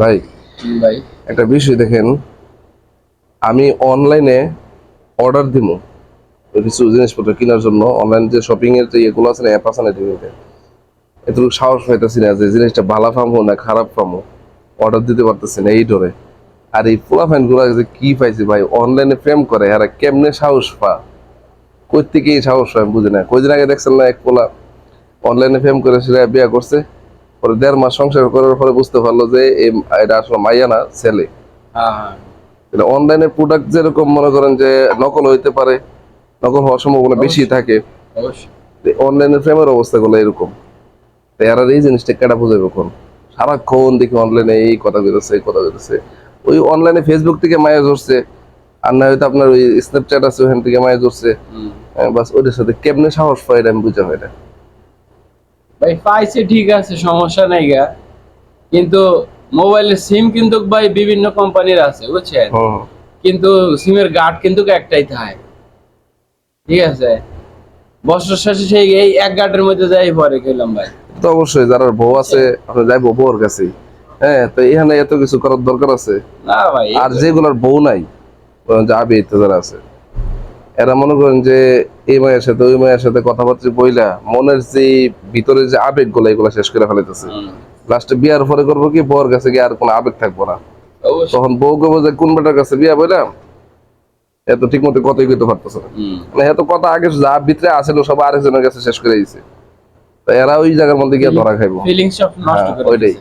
ভাই ভাই। একটা বিষয় দেখেন আমি অনলাইনে অর্ডার দিব কিছু জিনিসপত্র কেনার জন্য। অনলাইন যে শপিং এর যে ইয়েগুলো আছে না অ্যাপ আছে না টিভিতে এতটুকু সাহস পাইতেছি না যে জিনিসটা ভালো পাবো না খারাপ পাবো অর্ডার দিতে পারতেছি না এই ডরে। আর এই পোলা ফাইনগুলো যে কি পাইছি ভাই অনলাইনে প্রেম করে আর কেমনে সাহস পা কই থেকে সাহস হয় বুঝি না। কয়দিন আগে দেখছেন না এক পোলা অনলাইনে প্রেম করে সেটা বিয়ে করছে? পরে দেড় মাস সংসার করার পরে বুঝতে পারল যে এটা আসলে মাইয়া না ছেলে। হ্যাঁ হ্যাঁ। অনলাইনে প্রোডাক্ট যেরকম মনে করেন যে নকল হইতে পারে নকল হওয়ার সম্ভাবনা বেশি থাকে প্রেমের অবস্থাগুলো এরকম। এরা এই জিনিসটা কেটা বুঝাবে কোন সারাক্ষণ দেখি অনলাইনে এই কথা বেরোচ্ছে এই কথা বেরোচ্ছে ওই অনলাইনে ফেসবুক থেকে মায়া ধরছে আর না হয়তো আপনার ওই স্ন্যাপচ্যাট আছে ওখান থেকে মায়া ধরছে। হুম। বাস ওদের সাথে কেমনে সাহস পায় এটা আমি বুঝা হয় না। ভাই পাইছে ঠিক আছে সমস্যা নাই গা। কিন্তু মোবাইলের সিম কিন্তু ভাই বিভিন্ন কোম্পানির আছে বুঝছেন? কিন্তু সিমের গার্ড কিন্তু একটাই থাকে। ঠিক আছে? বছর শেষে সেই এই এক গার্ডের মধ্যে যাই পরে খেলাম ভাই। তো অবশ্যই যারা বউ আছে আপনি যাইবো বউর কাছে। হ্যাঁ তো এখানে এত কিছু করার দরকার আছে? না ভাই আর যেগুলোর বউ নাই বরং যে ইত্যাদি যারা আছে। এরা মনে করেন যে এই মায়ের সাথে ওই মায়ের সাথে কথাবার্তা বইলা মনের যে ভিতরে যে আবেগগুলো এগুলো শেষ করে ফেলাইতেছে। লাস্টে বিয়ার পরে করব কি বউর কাছে গিয়ে আর কোনো আবেগ থাকব না। তখন বউ কবো যে কোন বেটার কাছে বিয়া বললাম এত ঠিক মতো কথাই কইতে পারতেছে না। মানে এত কথা আগে যা ভিতরে আসেন সব আরেকজনের কাছে শেষ করে দিয়েছে। এরা ওই জায়গার মধ্যে গিয়ে ধরা খাইবো। হ্যাঁ, করে ওইটাই।